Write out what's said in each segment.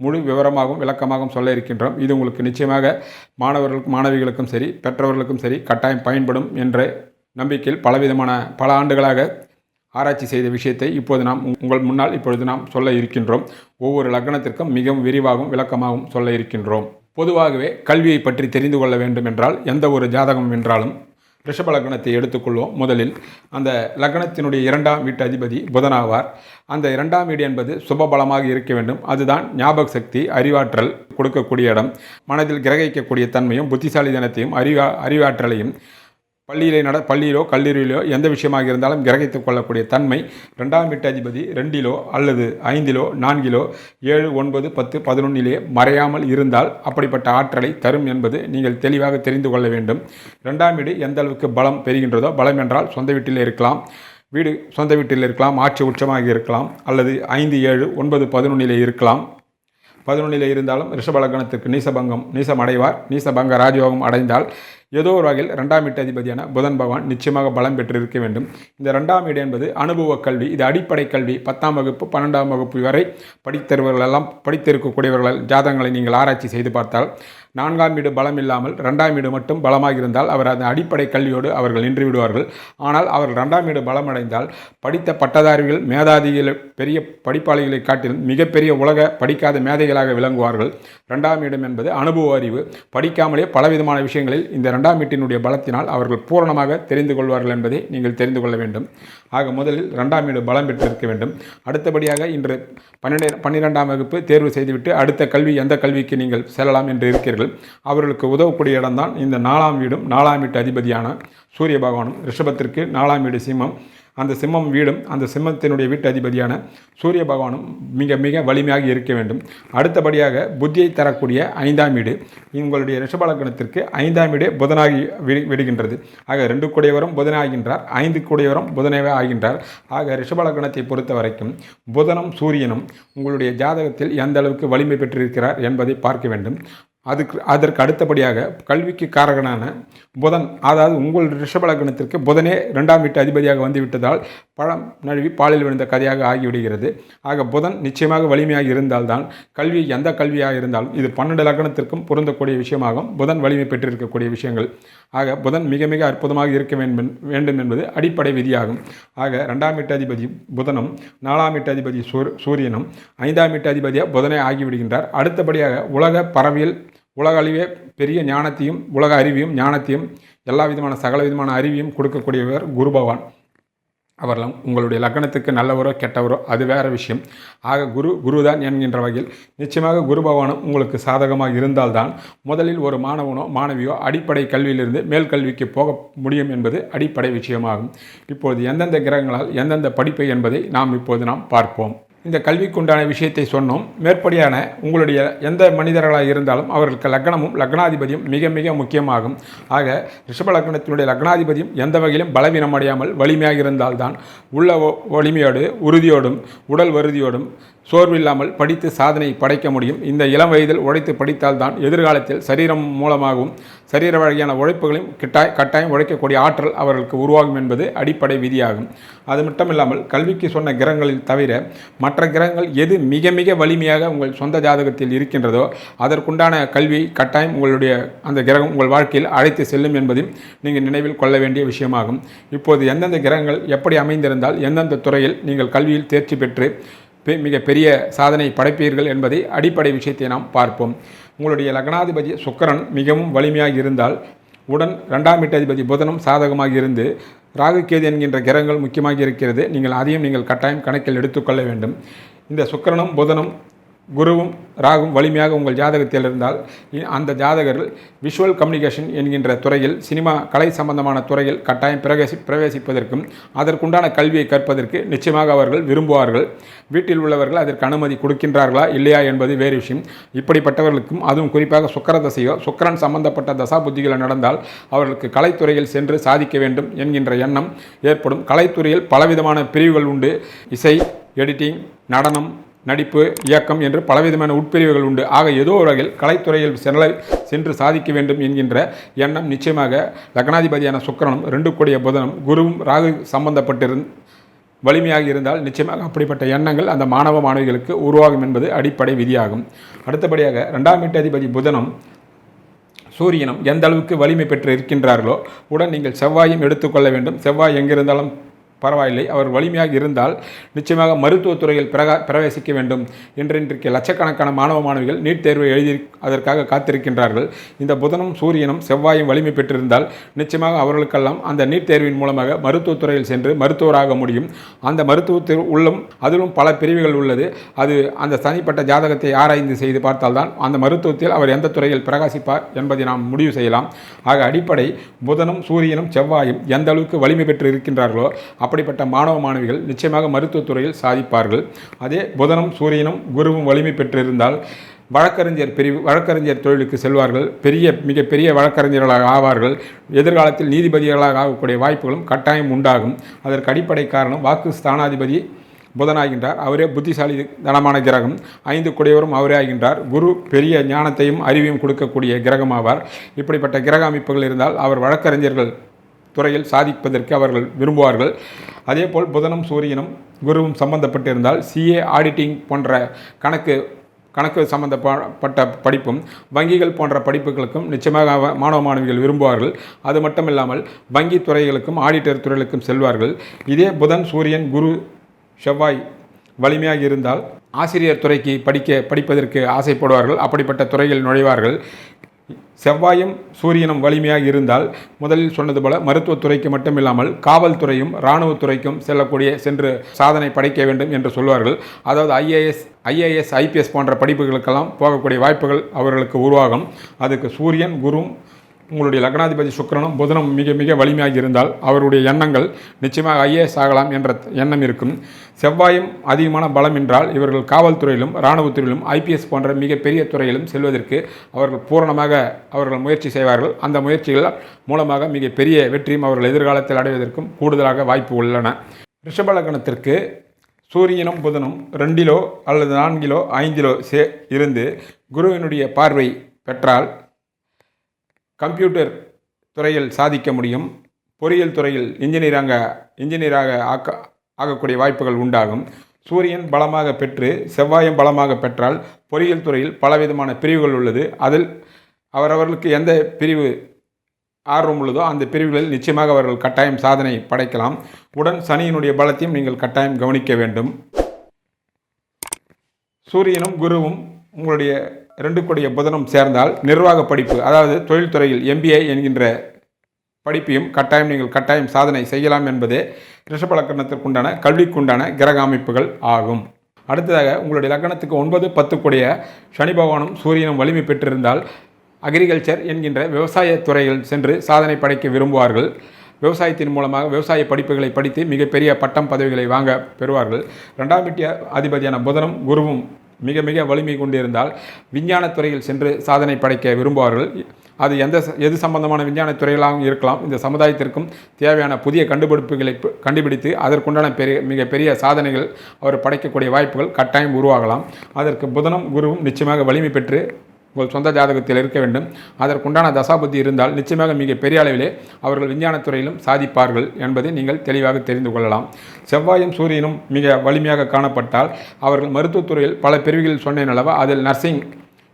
முழு விவரமாகவும் விளக்கமாகவும் சொல்ல இருக்கின்றோம். இது உங்களுக்கு நிச்சயமாக மாணவர்களுக்கும் மாணவிகளுக்கும் சரி பெற்றவர்களுக்கும் சரி கட்டாயம் பயன்படும் என்ற நம்பிக்கையில் பலவிதமான பல ஆண்டுகளாக ஆராய்ச்சி செய்த விஷயத்தை இப்போது நாம் உங்கள் முன்னால் இப்பொழுது நாம் சொல்ல இருக்கின்றோம். ஒவ்வொரு லக்னத்திற்கும் மிகவும் விரிவாகவும் விளக்கமாகவும் சொல்ல இருக்கின்றோம். பொதுவாகவே கல்வியை பற்றி தெரிந்து கொள்ள வேண்டும் என்றால் எந்த ஒரு ஜாதகம் என்றாலும் ரிஷப லக்னத்தை எடுத்துக்கொள்வோம். முதலில் அந்த லக்னத்தினுடைய இரண்டாம் வீட்டு அதிபதி புதனாவார். அந்த இரண்டாம் வீடு என்பது சுபபலமாக இருக்க வேண்டும். அதுதான் ஞாபக சக்தி அறிவாற்றல் கொடுக்கக்கூடிய இடம். மனதில் கிரகிக்கக்கூடிய தன்மையும் புத்திசாலி தினத்தையும் அறிவா அறிவாற்றலையும் பள்ளியிலே நட பள்ளியிலோ கல்லூரியிலோ எந்த விஷயமாக இருந்தாலும் கிரகித்துக் கொள்ளக்கூடிய தன்மை ரெண்டாம் வீட்டு அதிபதி ரெண்டிலோ அல்லது ஐந்திலோ நான்கிலோ ஏழு ஒன்பது பத்து பதினொன்னிலே மறையாமல் இருந்தால் அப்படிப்பட்ட ஆற்றலை தரும் என்பது நீங்கள் தெளிவாக தெரிந்து கொள்ள வேண்டும். ரெண்டாம் வீடு எந்த அளவுக்கு பலம் பெறுகின்றதோ பலம் என்றால் சொந்த வீட்டில் இருக்கலாம். வீடு சொந்த வீட்டில் இருக்கலாம் ஆட்சி உச்சமாக இருக்கலாம் அல்லது ஐந்து ஏழு ஒன்பது பதினொன்னிலே இருக்கலாம். பதினொன்றில் இருந்தாலும் ரிஷபலக்கணத்திற்கு நீசபங்கம் நீசம் அடைவார் நீசபங்க ராஜயோகம் அடைந்தால் ஏதோ ஒரு வகையில் ரெண்டாம் வீட்டு அதிபதியான புதன் பகவான் நிச்சயமாக பலம் பெற்றிருக்க வேண்டும். இந்த ரெண்டாம் வீடு என்பது அனுபவ கல்வி இது அடிப்படை கல்வி. பத்தாம் வகுப்பு பன்னெண்டாம் வகுப்பு வரை படித்தவர்களெல்லாம் படித்திருக்கக்கூடியவர்கள் ஜாதகங்களை நீங்கள் ஆராய்ச்சி செய்து பார்த்தால் நான்காம் வீடு பலம் இல்லாமல் ரெண்டாம் வீடு மட்டும் பலமாக இருந்தால் அவர் அந்த அடிப்படை கல்வியோடு அவர்கள் நின்று விடுவார்கள். ஆனால் அவர்கள் ரெண்டாம் வீடு பலமடைந்தால் படித்த பட்டதாரிகள் மேதாதிகளை பெரிய படிப்பாளிகளை காட்டிலும் மிகப்பெரிய உலக படிக்காத மேதைகளாக விளங்குவார்கள். ரெண்டாம் இடம் என்பது அனுபவ அறிவு. படிக்காமலே பலவிதமான விஷயங்களில் இந்த ரெண்டாம் வீட்டினுடைய பலத்தினால் அவர்கள் பூரணமாக தெரிந்து கொள்வார்கள் என்பதை நீங்கள் தெரிந்து கொள்ள வேண்டும். ஆக முதலில் ரெண்டாம் வீடு பலம் பெற்றிருக்க வேண்டும். அடுத்தபடியாக இன்று பன்னெண்டு பன்னிரெண்டாம் வகுப்பு தேர்வு செய்துவிட்டு அடுத்த கல்வி எந்த கல்விக்கு நீங்கள் செல்லலாம் என்று இருக்கிறீர்கள். அவர்களுக்கு உதவக்கூடிய இடம்தான் இந்த நாலாம் வீடும் நாலாம் வீட்டு அதிபதியான சூரிய பகவானும். ரிஷபத்திற்கு நாலாம் வீடு சிம்மம். அந்த சிம்மம் வீடும் அந்த சிம்மத்தினுடைய வீட்டு அதிபதியான சூரிய பகவானும் மிக மிக வலிமையாக இருக்க வேண்டும். அடுத்தபடியாக புத்தியை தரக்கூடிய ஐந்தாம் வீடு உங்களுடைய ரிஷபலக்கணத்திற்கு ஐந்தாம் வீடு புதனாகி விடுகின்றது. ஆக ரெண்டு கூடியவரும் புதனாகின்றார் ஐந்து கூடியவரும் புதனவே ஆகின்றார். ஆக ரிஷபலக்கணத்தை பொறுத்த வரைக்கும் புதனும் சூரியனும் உங்களுடைய ஜாதகத்தில் எந்த அளவுக்கு வலிமை பெற்றிருக்கிறார் என்பதை பார்க்க வேண்டும். அதுக்கு அதற்கு அடுத்தபடியாக கல்விக்கு காரகனான புதன் அதாவது உங்கள் ரிஷபலகணத்திற்கு புதனே ரெண்டாம் வீட்டு அதிபதியாக வந்து விட்டதால் பழம் நழுவி பாலில் விழுந்த கதையாக ஆகிவிடுகிறது. ஆக புதன் நிச்சயமாக வலிமையாக இருந்தால்தான் கல்வி எந்த கல்வியாக இருந்தாலும் இது பன்னெண்டு லக்னத்திற்கும் பொருந்தக்கூடிய விஷயமாகும். புதன் வலிமை பெற்றிருக்கக்கூடிய விஷயங்கள். ஆக புதன் மிக மிக அற்புதமாக இருக்க வேண்டும் வேண்டும் என்பது அடிப்படை விதியாகும். ஆக ரெண்டாம் வீட்டு அதிபதி புதனும் நாலாம் வீட்டு அதிபதி சூரியனும் ஐந்தாம் வீட்டு அதிபதியாக புதனே ஆகிவிடுகின்றார். அடுத்தபடியாக உலக பறவையில் உலக அழிவே பெரிய ஞானத்தையும் உலக அறிவையும் ஞானத்தையும் எல்லா விதமான சகல விதமான அறிவையும் கொடுக்கக்கூடியவர் குரு பகவான். அவரெல்லாம் உங்களுடைய லக்னத்துக்கு நல்லவரோ கெட்டவரோ அது வேறு விஷயம். ஆக குரு குருதான் என்கின்ற வகையில் நிச்சயமாக குரு பகவானும் உங்களுக்கு சாதகமாக இருந்தால்தான் முதலில் ஒரு மாணவனோ மாணவியோ அடிப்படை கல்வியிலிருந்து மேல் கல்விக்கு போக முடியும் என்பது அடிப்படை விஷயமாகும். இப்போது எந்தெந்த கிரகங்களால் எந்தெந்த படிப்பு என்பதை நாம் இப்போது நாம் பார்ப்போம். இந்த கல்விக்குண்டான விஷயத்தை சொன்னோம். மேற்படியான உங்களுடைய எந்த மனிதர்களாக இருந்தாலும் அவர்களுக்கு லக்னமும் லக்னாதிபதியும் மிக மிக முக்கியமாகும். ஆக ரிஷப லக்னத்தினுடைய லக்னாதிபதியும் எந்த வகையிலும் பலவீனம் அடையாமல் வலிமையாக இருந்தால்தான் உள்ள வலிமையோடு உறுதியோடும் உடல் வருதியோடும் சோர்வில்லாமல் படித்து சாதனை படைக்க முடியும். இந்த இளம் வயதில் உழைத்து படித்தால்தான் எதிர்காலத்தில் சரீரம் மூலமாகவும் சரீர வழியான உழைப்புகளையும் கிட்டாய் கட்டாயம் உழைக்கக்கூடிய ஆற்றல் அவர்களுக்கு உருவாகும் என்பது அடிப்படை விதியாகும். அது மட்டுமில்லாமல் கல்விக்கு சொன்ன கிரகங்களில் தவிர மற்ற கிரகங்கள் எது மிக மிக வலிமையாக உங்கள் சொந்த ஜாதகத்தில் இருக்கின்றதோ அதற்குண்டான கல்வி கட்டாயம் உங்களுடைய அந்த கிரகம் உங்கள் வாழ்க்கையில் அழைத்து செல்லும் என்பதையும் நீங்கள் நினைவில் கொள்ள வேண்டிய விஷயமாகும். இப்போது எந்தெந்த கிரகங்கள் எப்படி அமைந்திருந்தால் எந்தெந்த துறையில் நீங்கள் கல்வியில் தேர்ச்சி பெற்று மிக பெரிய சாதனை படைப்பீர்கள் என்பதை அடிப்படை விஷயத்தை நாம் பார்ப்போம். உங்களுடைய லக்னாதிபதி சுக்கரன் மிகவும் வலிமையாக இருந்தால் உடன் ரெண்டாம் வீட்டதிபதி புதனும் சாதகமாக இருந்து ராகு கேது என்கின்ற கிரகங்கள் முக்கியமாக இருக்கிறது. நீங்கள் அதையும் நீங்கள் கட்டாயம் கணக்கில் எடுத்துக்கொள்ள வேண்டும். இந்த சுக்கரனும் புதனும் குருவும் ராகும் வலிமையாக உங்கள் ஜாதகத்தில் இருந்தால் அந்த ஜாதகர்கள் விஷுவல் கம்யூனிகேஷன் என்கின்ற துறையில் சினிமா கலை சம்பந்தமான துறையில் கட்டாயம் பிரவேசி பிரவேசிப்பதற்கும் அதற்குண்டான கல்வியை கற்பதற்கு நிச்சயமாக அவர்கள் விரும்புவார்கள். வீட்டில் உள்ளவர்கள் அதற்கு அனுமதி கொடுக்கின்றார்களா இல்லையா என்பது வேறு விஷயம். இப்படிப்பட்டவர்களுக்கும் அதுவும் குறிப்பாக சுக்கர தசையோ சுக்கரன் சம்பந்தப்பட்ட தசா புத்திகள் நடந்தால் அவர்களுக்கு கலைத்துறையில் சென்று சாதிக்க வேண்டும் என்கின்ற எண்ணம் ஏற்படும். கலைத்துறையில் பலவிதமான பிரிவுகள் உண்டு. இசை எடிட்டிங் நடனம் நடிப்பு இயக்கம் என்று பலவிதமான உட்பிரிவுகள் உண்டு. ஆக ஏதோ ஒரு வகையில் கலைத்துறையில் செல்ல சென்று சாதிக்க வேண்டும் என்கின்ற எண்ணம் நிச்சயமாக லக்னாதிபதியான சுக்கரனும் ரெண்டு கோடிய புதனும் குருவும் ராகு சம்பந்தப்பட்டிருந் வலிமையாக இருந்தால் நிச்சயமாக அப்படிப்பட்ட எண்ணங்கள் அந்த மாணவ மாணவிகளுக்கு உருவாகும் என்பது அடிப்படை விதியாகும். அடுத்தபடியாக ரெண்டாம் வீட்டதிபதி புதனும் சூரியனும் எந்த அளவுக்கு வலிமை பெற்று இருக்கின்றார்களோ உடன் நீங்கள் செவ்வாயும் எடுத்துக்கொள்ள வேண்டும். செவ்வாய் எங்கிருந்தாலும் பரவாயில்லை. அவர் வலிமையாக இருந்தால் நிச்சயமாக மருத்துவத் துறையில் பிரகா பிரவேசிக்க வேண்டும் என்று இன்றைக்கு லட்சக்கணக்கான மாணவ மாணவிகள் நீட் தேர்வை எழுதி அதற்காக காத்திருக்கின்றார்கள். இந்த புதனும் சூரியனும் செவ்வாயும் வலிமை பெற்றிருந்தால் நிச்சயமாக அவர்களுக்கெல்லாம் அந்த நீட் தேர்வின் மூலமாக மருத்துவத் துறையில் சென்று மருத்துவராக முடியும். அந்த மருத்துவத்தில் உள்ளும் அதிலும் பல பிரிவுகள் உள்ளது. அது அந்த தனிப்பட்ட ஜாதகத்தை ஆராய்ந்து செய்து பார்த்தால்தான் அந்த மருத்துவத்தில் அவர் எந்த துறையில் பிரகாசிப்பார் என்பதை நாம் முடிவு செய்யலாம். ஆக அடிப்படை புதனும் சூரியனும் செவ்வாயும் எந்த அளவுக்கு வலிமை பெற்று இருக்கின்றார்களோ அப்படிப்பட்ட மாணவ மாணவிகள் நிச்சயமாக மருத்துவத்துறையில் சாதிப்பார்கள். அதே புதனும் சூரியனும் குருவும் வலிமை பெற்றிருந்தால் வழக்கறிஞர் பிரிவு வழக்கறிஞர் தொழிலுக்கு செல்வார்கள். பெரிய மிகப்பெரிய வழக்கறிஞர்களாக ஆவார்கள். எதிர்காலத்தில் நீதிபதிகளாக ஆகக்கூடிய வாய்ப்புகளும் கட்டாயம் உண்டாகும். அதற்கு அடிப்படை காரணம் வாக்கு ஸ்தானாதிபதி புதனாகின்றார். அவரே புத்திசாலி தனமான கிரகம். ஐந்து குடையவரும் அவரே ஆகின்றார். குரு பெரிய ஞானத்தையும் அறிவையும் கொடுக்கக்கூடிய கிரகம் ஆவார் இப்படிப்பட்ட கிரக அமைப்புகள் இருந்தால் அவர் வழக்கறிஞர்கள் துறையில் சாதிப்பதற்கு அவர்கள் விரும்புவார்கள். அதேபோல் புதனும் சூரியனும் குருவும் சம்பந்தப்பட்டிருந்தால் சிஏ ஆடிட்டிங் போன்ற கணக்கு கணக்கு சம்பந்தப்பட்ட படிப்பும் வங்கிகள் போன்ற படிப்புகளுக்கும் நிச்சயமாக மாணவ மாணவிகள் விரும்புவார்கள். அது மட்டுமில்லாமல் வங்கி துறைகளுக்கும் ஆடிட்டர் துறைகளுக்கும் செல்வார்கள். இதே புதன் சூரியன் குரு செவ்வாய் வலிமையாக இருந்தால் ஆசிரியர் துறைக்கு படிக்க படிப்பதற்கு ஆசைப்படுவார்கள். அப்படிப்பட்ட துறையில் நுழைவார்கள். செவ்வாயும் சூரியனும் வலிமையாக இருந்தால் முதலில் சொன்னது போல மருத்துவத்துறைக்கு மட்டுமில்லாமல் காவல்துறையும் இராணுவத்துறைக்கும் செல்லக்கூடிய சென்று சாதனை படைக்க வேண்டும் என்று சொல்வார்கள். அதாவது ஐஏஎஸ் ஐஏஎஸ் ஐபிஎஸ் போன்ற படிப்புகளுக்கெல்லாம் போகக்கூடிய வாய்ப்புகள் அவர்களுக்கு உருவாகும். அதுக்கு சூரியன் குரும் உங்களுடைய லக்னாதிபதி சுக்கரனும் புதனும் மிக மிக வலிமையாக இருந்தால் அவருடைய எண்ணங்கள் நிச்சயமாக ஐஏஎஸ் ஆகலாம் என்ற எண்ணம் இருக்கும். செவ்வாயும் அதிகமான பலம் என்றால் இவர்கள் காவல்துறையிலும் இராணுவத்துறையிலும் ஐபிஎஸ் போன்ற மிகப்பெரிய துறையிலும் செல்வதற்கு அவர்கள் பூரணமாக அவர்கள் முயற்சி செய்வார்கள். அந்த முயற்சிகள் மூலமாக மிகப்பெரிய வெற்றியும் அவர்கள் எதிர்காலத்தில் அடைவதற்கும் கூடுதலாக வாய்ப்பு உள்ளன. ரிஷப லக்னத்திற்கு சூரியனும் புதனும் ரெண்டிலோ அல்லது நான்கிலோ ஐந்திலோ சே இருந்து குருவினுடைய பார்வை பெற்றால் கம்ப்யூட்டர் துறையில் சாதிக்க முடியும். பொறியியல் துறையில் இன்ஜினியராக இன்ஜினியராக ஆக்க ஆகக்கூடிய வாய்ப்புகள் உண்டாகும். சூரியன் பலமாக பெற்று செவ்வாயும் பலமாக பெற்றால் பொறியியல் துறையில் பலவிதமான பிரிவுகள் உள்ளது. அதில் அவரவர்களுக்கு எந்த பிரிவு ஆர்வம் உள்ளதோ அந்த பிரிவுகளில் நிச்சயமாக அவர்கள் கட்டாயம் சாதனை படைக்கலாம். உடன் சனியினுடைய பலத்தையும் நீங்கள் கட்டாயம் கவனிக்க வேண்டும். சூரியனும் குருவும் உங்களுடைய ரெண்டு கொடிய புதனும் சேர்ந்தால் நிர்வாக படிப்பு அதாவது தொழில்துறையில் எம்பிஏ என்கின்ற படிப்பையும் கட்டாயம் நீங்கள் கட்டாயம் சாதனை செய்யலாம் என்பதே ரிஷப லக்கணத்திற்குண்டான கல்விக்குண்டான கிரக அமைப்புகள் ஆகும். அடுத்ததாக உங்களுடைய லக்கணத்துக்கு ஒன்பது பத்து கூடிய சனி பகவானும் சூரியனும் வலிமை பெற்றிருந்தால் அக்ரிகல்ச்சர் என்கின்ற விவசாய துறையில் சென்று சாதனை படைக்க விரும்புவார்கள். விவசாயத்தின் மூலமாக விவசாய படிப்புகளை படித்து மிகப்பெரிய பட்டம் பதவிகளை வாங்க பெறுவார்கள். ரெண்டாம் வீட்டிய அதிபதியான புதனும் குருவும் மிக மிக வலிமை கொண்டிருந்தால் விஞ்ஞானத் துறையில் சென்று சாதனை படைக்க விரும்புவார்கள். அது எந்த எது சம்பந்தமான விஞ்ஞான துறைகளாகவும் இருக்கலாம். இந்த சமுதாயத்திற்கும் தேவையான புதிய கண்டுபிடிப்புகளை கண்டுபிடித்து அதற்குண்டான பெரிய மிகப்பெரிய சாதனைகள் அவர் படைக்கக்கூடிய வாய்ப்புகள் கட்டாயம் உருவாகலாம். அதற்கு புதனும் குருவும் நிச்சயமாக வலிமை பெற்று உங்கள் சொந்த ஜாதகத்தில் இருக்க வேண்டும். அதற்குண்டான தசாபுத்தி இருந்தால் நிச்சயமாக மிக பெரிய அளவிலே அவர்கள் விஞ்ஞானத்துறையிலும் சாதிப்பார்கள் என்பதை நீங்கள் தெளிவாக தெரிந்து கொள்ளலாம். செவ்வாயும் சூரியனும் மிக வலிமையாக காணப்பட்டால் அவர்கள் மருத்துவத்துறையில் பல பிரிவுகளில் சொன்னேன் அல்லவா அதில் நர்சிங்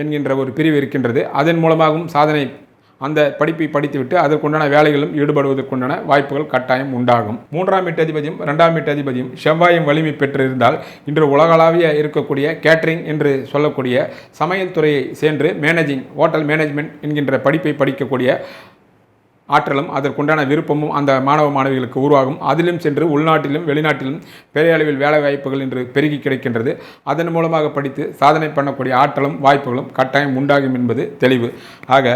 என்கின்ற ஒரு பிரிவு இருக்கின்றது. அதன் மூலமாகவும் சாதனை அந்த படிப்பை படித்துவிட்டு அதற்குண்டான வேலைகளும் ஈடுபடுவதற்குண்டான வாய்ப்புகள் கட்டாயம் உண்டாகும். மூன்றாம் வீட்டு அதிபதியும் இரண்டாம் வீட்டு அதிபதியும் செவ்வாயும் வலிமை பெற்றிருந்தால் இன்று உலகளாவிய இருக்கக்கூடிய கேட்டரிங் என்று சொல்லக்கூடிய சமையல் துறையை சென்று மேனேஜிங் ஹோட்டல் மேனேஜ்மெண்ட் என்கின்ற படிப்பை படிக்கக்கூடிய ஆற்றலும் அதற்குண்டான விருப்பமும் அந்த மாணவ மாணவிகளுக்கு உருவாகும். அதிலும் சென்று உள்நாட்டிலும் வெளிநாட்டிலும் பெரிய அளவில் வேலை வாய்ப்புகள் இன்று பெருகி கிடைக்கின்றது. அதன் மூலமாக படித்து சாதனை பண்ணக்கூடிய ஆற்றலும் வாய்ப்புகளும் கட்டாயம் உண்டாகும் என்பது தெளிவு. ஆக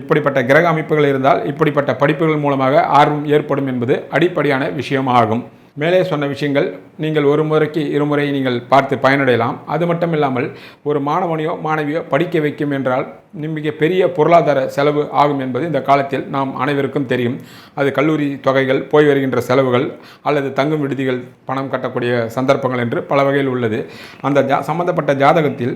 இப்படிப்பட்ட கிரக அமைப்புகள் இருந்தால் இப்படிப்பட்ட படிப்புகள் மூலமாக ஆர்வம் ஏற்படும் என்பது அடிப்படையான விஷயமாகும். மேலே சொன்ன விஷயங்கள் நீங்கள் ஒரு முறைக்கு இருமுறை நீங்கள் பார்த்து பயனடையலாம். அது மட்டும் இல்லாமல் ஒரு மாணவனையோ மாணவியோ படிக்க வைக்கும் என்றால் மிக பெரிய பொருளாதார செலவு ஆகும் என்பது இந்த காலத்தில் நாம் அனைவருக்கும் தெரியும். அது கல்லூரி தொகைகள் போய் வருகின்ற செலவுகள் அல்லது தங்கும் விடுதிகள் பணம் கட்டக்கூடிய சந்தர்ப்பங்கள் என்று பல வகையில் உள்ளது. அந்த ஜா சம்பந்தப்பட்ட ஜாதகத்தில்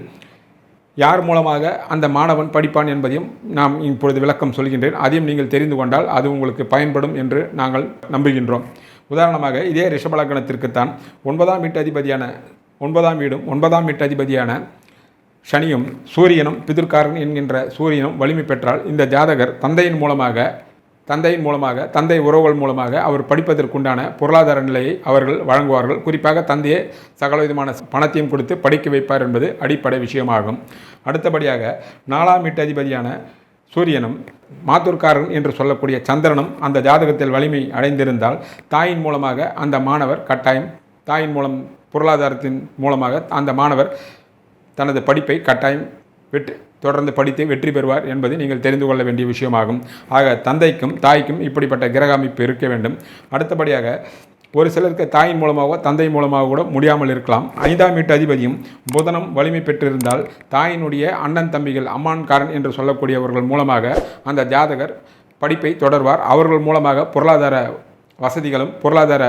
யார் மூலமாக அந்த மாணவன் படிப்பான் என்பதையும் நாம் இப்பொழுது விளக்கம் சொல்கின்றேன். அதையும் நீங்கள் தெரிந்து கொண்டால் அது உங்களுக்கு பயன்படும் என்று நாங்கள் நம்புகின்றோம். உதாரணமாக இதே ரிஷபலக்கணத்திற்குத்தான் ஒன்பதாம் வீட்டு அதிபதியான ஒன்பதாம் வீடும் ஒன்பதாம் வீட்டு அதிபதியான சனியும் சூரியனும் பிதிர்காரன் என்கின்ற சூரியனும் வலிமை பெற்றால் இந்த ஜாதகர் தந்தையின் மூலமாக தந்தையின் மூலமாக தந்தை உறவுகள் மூலமாக அவர் படிப்பதற்குண்டான பொருளாதார நிலையை அவர்கள் வழங்குவார்கள். குறிப்பாக தந்தையே சகல விதமான பணத்தையும் கொடுத்து படிக்க வைப்பார் என்பது அடிப்படை விஷயமாகும். அடுத்தபடியாக நாலாம் வீட்டு அதிபதியான சூரியனும் மாத்தூர்காரன் என்று சொல்லக்கூடிய சந்திரனும் அந்த ஜாதகத்தில் வலிமை அடைந்திருந்தால் தாயின் மூலமாக அந்த மாணவர் கட்டாயம் தாயின் மூலம் பொருளாதாரத்தின் மூலமாக அந்த மாணவர் தனது படிப்பை கட்டாயம் வெற்றி தொடர்ந்து படித்து வெற்றி பெறுவார் என்பதை நீங்கள் தெரிந்து கொள்ள வேண்டிய விஷயமாகும். ஆக தந்தைக்கும் தாய்க்கும் இப்படிப்பட்ட கிரக அமைப்பு இருக்க வேண்டும். அடுத்தபடியாக ஒரு சிலருக்கு தாயின் மூலமாகவோ தந்தை மூலமாக கூட முடியாமல் இருக்கலாம். ஐந்தாம் வீட்டு அதிபதியும் புதனம் வலிமை பெற்றிருந்தால் தாயினுடைய அண்ணன் தம்பிகள் அம்மான்காரன் என்று சொல்லக்கூடியவர்கள் மூலமாக அந்த ஜாதகர் படிப்பை தொடர்வார். அவர்கள் மூலமாக பொருளாதார வசதிகளும் பொருளாதார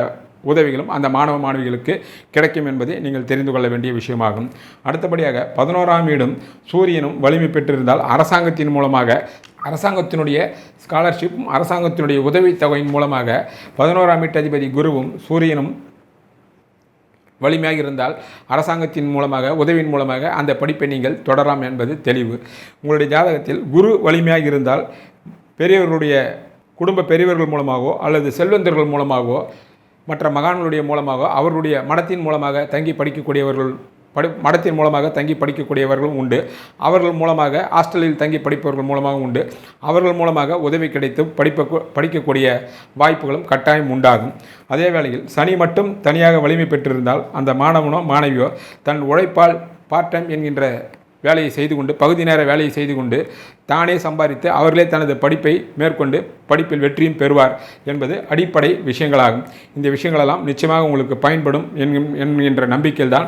உதவிகளும் அந்த மாணவ மாணவிகளுக்கு கிடைக்கும் என்பதை நீங்கள் தெரிந்து கொள்ள வேண்டிய விஷயமாகும். அடுத்தபடியாக பதினோராம் வீடும் சூரியனும் வலிமை பெற்றிருந்தால் அரசாங்கத்தின் மூலமாக அரசாங்கத்தினுடைய ஸ்காலர்ஷிப்பும் அரசாங்கத்தினுடைய உதவித்தொகையின் மூலமாக பதினோராம் வீட்டதிபதி குருவும் சூரியனும் வலிமையாக இருந்தால் அரசாங்கத்தின் மூலமாக உதவியின் மூலமாக அந்த படிப்பை நீங்கள் தொடரலாம் என்பது தெளிவு. உங்களுடைய ஜாதகத்தில் குரு வலிமையாக இருந்தால் பெரியவர்களுடைய குடும்ப பெரியவர்கள் மூலமாகவோ அல்லது செல்வந்தர்கள் மூலமாகவோ மற்ற மகான்களுடைய மூலமாக அவர்களுடைய மனத்தின் மூலமாக தங்கி படிக்கக்கூடியவர்கள் படி மடத்தின் மூலமாக தங்கி படிக்கக்கூடியவர்களும் உண்டு. அவர்கள் மூலமாக ஹாஸ்டலில் தங்கி படிப்பவர்கள் மூலமாகவும் உண்டு. அவர்கள் மூலமாக உதவி கிடைத்து படிப்ப படிக்கக்கூடிய வாய்ப்புகளும் கட்டாயம் உண்டாகும். அதே வேளையில் சனி மட்டும் தனியாக வலிமை பெற்றிருந்தால் அந்த மாணவனோ மாணவியோ தன் உழைப்பால் பார்ட் டைம் என்கின்ற வேலையை செய்து கொண்டு பகுதி நேர வேலையை செய்து கொண்டு தானே சம்பாதித்து அவர்களே தனது படிப்பை மேற்கொண்டு படிப்பில் வெற்றியும் பெறுவார் என்பது அடிப்படை விஷயங்களாகும். இந்த விஷயங்களெல்லாம் நிச்சயமாக உங்களுக்கு பயன்படும் என்கின்ற நம்பிக்கையில் தான்